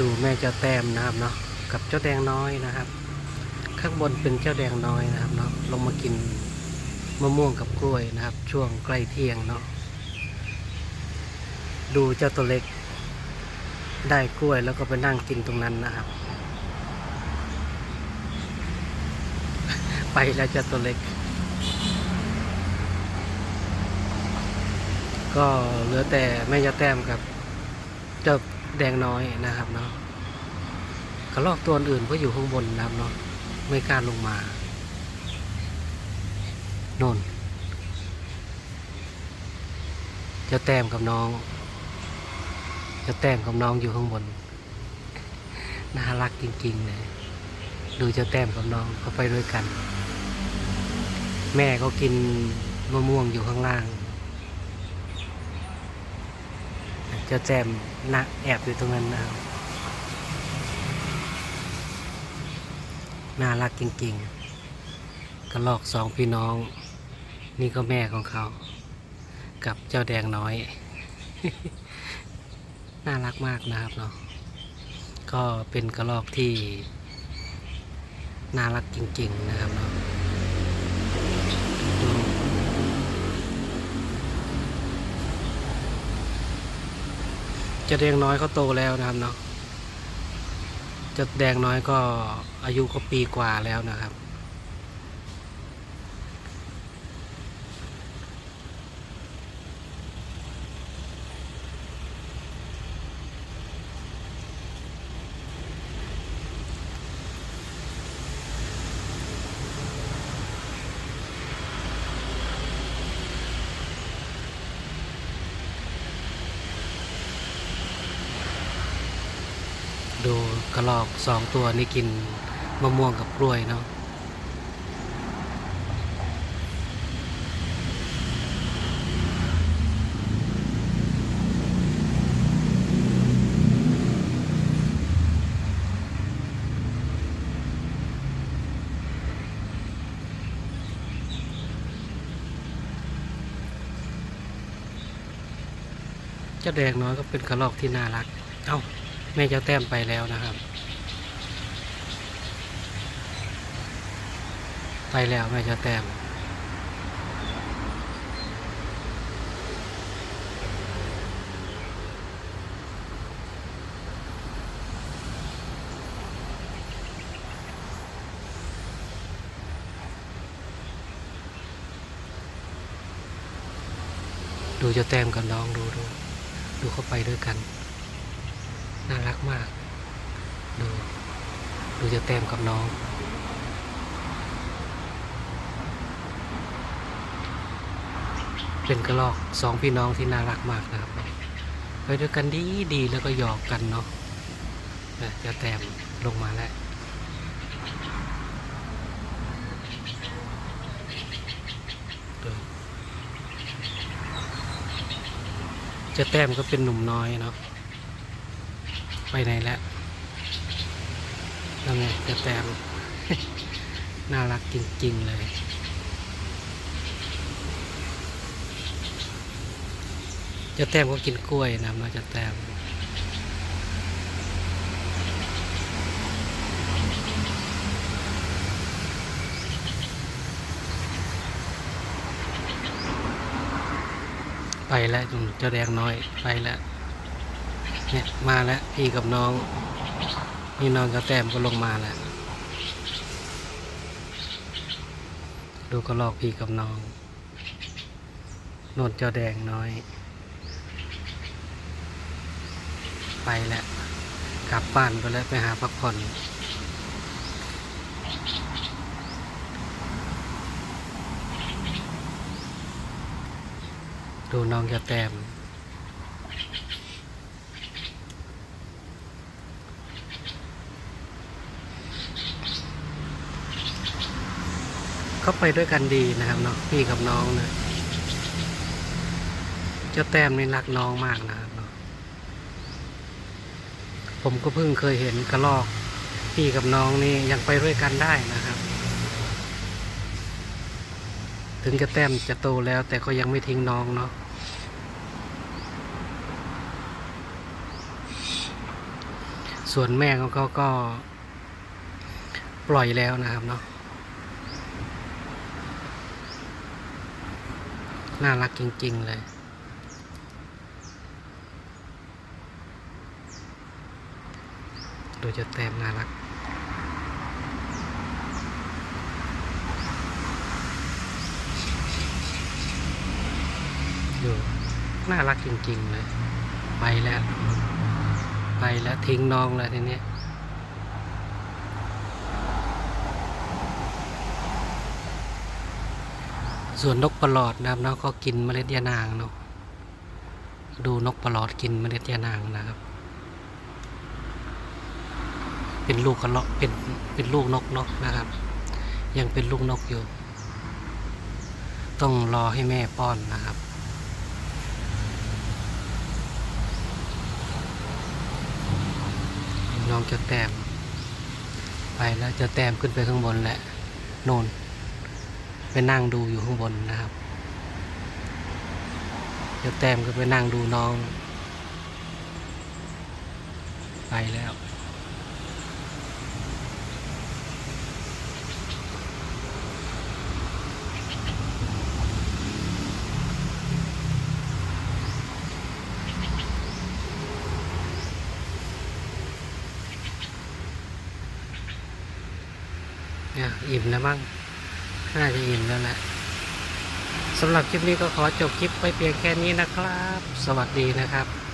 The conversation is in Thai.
ดูแม่เจ้าแต้มนะครับเนาะกับเจ้าแดงน้อยนะครับ ข้างบนเป็นเจ้าแดงน้อยนะครับเนาะลงมากินมะม่วงกับกล้วยนะครับ ช่วงใกล้เที่ยงเนาะดูเจ้าตัวเล็ก ได้กล้วยแล้วก็ไปนั่งกินตรงนั้นนะครับ ไปแล้วเจ้าตัวเล็ก ก็เหลือแต่แม่ยาแต้มกับเจ้า แดงน้อยนะครับเนาะกระลอกตัวอื่นก็อยู่ข้างบนนะครับเนาะไม่กล้าลงมาโน่นเจ้าแต้มกับน้องเจ้าแต้มกับน้องอยู่ข้างบน น่ารักจริงๆเลยดูเจ้าแต้มกับน้องเขาไปด้วยกัน แม่ก็กินมะม่วงอยู่ข้างล่าง เจะแจมนะแอบอยู่ตรงนั้นนะครับน่ารักจริงๆกระลอกสองพี่น้อง นี่ก็แม่ของเขา กับเจ้าแดงน้อย น่ารักมากนะครับเนาะก็เป็นกระลอกที่น่ารักจริง ๆ นะครับเนาะ จะแดงน้อยเขาโตแล้วนะครับเนาะจะแดงน้อยก็อายุก็ปีกว่าแล้วนะครับ ดูกระรอกสองตัวนี่กินมะม่วงกับกล้วยเนาะเจ้าแดงน้อยก็เป็นกระรอกที่น่ารัก เอ้า ม่เจ้าแต้มไปแล้วนะครับ ไปแล้วแม่เจ้าแต้มดูเจ้าแต้มกับน้องดูดูดูเขาไปด้วยกัน น่ารักมาก ดู ดูเจะแต้มกับน้อง เป็นกระลอกสองพี่น้องที่น่ารักมากนะครับ ไปด้วยกันดีดีแล้วก็หยอกกันเนาะเจะแต้มลงมาแล้วเจะแต้มก็เป็นหนุ่มน้อยเนาะ ไปไหนแล้วนั่นไงจะแตมน่ารักจริง ๆ เลยจะแต้มก็กินกล้วยนะมาจะแต้มไปแล้วจุเจ้าแดงน้อยไปแล้ว เนี่ยมาแล้วพี่กับน้องนี่น้องกับแต้มก็ลงมาแล้ว ดูก็ลอกพี่กับน้องนวดเจ้าแดงน้อย ไปแล้วกลับบ้านไปแล้วไปหาพักผ่อนดูน้องจะแต้ม เขาไปด้วยกันดีนะครับเนาะพี่กับน้องนะเจ้าแต้มนี่รักน้องมากนะครับเนาะผมก็เพิ่งเคยเห็นกระลอก พี่กับน้องนี่ยังไปด้วยกันได้นะครับ ถึงจะแต้มจะโตแล้ว แต่ก็ยังไม่ทิ้งน้องเนาะส่วนแม่ของเขาก็ปล่อยแล้วนะครับเนาะ น่ารักจริง ๆ เลย ดูจะแต้มน่ารักดูน่ารักจริง ๆ เลย ไปแล้ว ไปแล้วทิ้งน้องแล้วทีเนี้ย ส่วนนกประหลอดนะครับเนาะก็กินเมล็ดยานางเนาะดูนกประหลอดกินเมล็ดยานางนะครับ เป็นลูกกระเลาะเป็นเป็นลูกนกนกนะครับ ยังเป็นลูกนกอยู่ ต้องรอให้แม่ป้อนนะครับน้องจะแต้มไปแล้วจะแต้มขึ้นไปข้างบนแหละโน่น นั่งดูอยู่ข้างบนนะครับจะแต้มก็ไปนั่งดูน้อง ไปแล้วเนี่ยอิ่มแล้วมั้ง น่าจะอิ่มแล้วแหละสำหรับคลิปนี้ก็ขอจบคลิปไปเพียงแค่นี้นะครับ สวัสดีนะครับ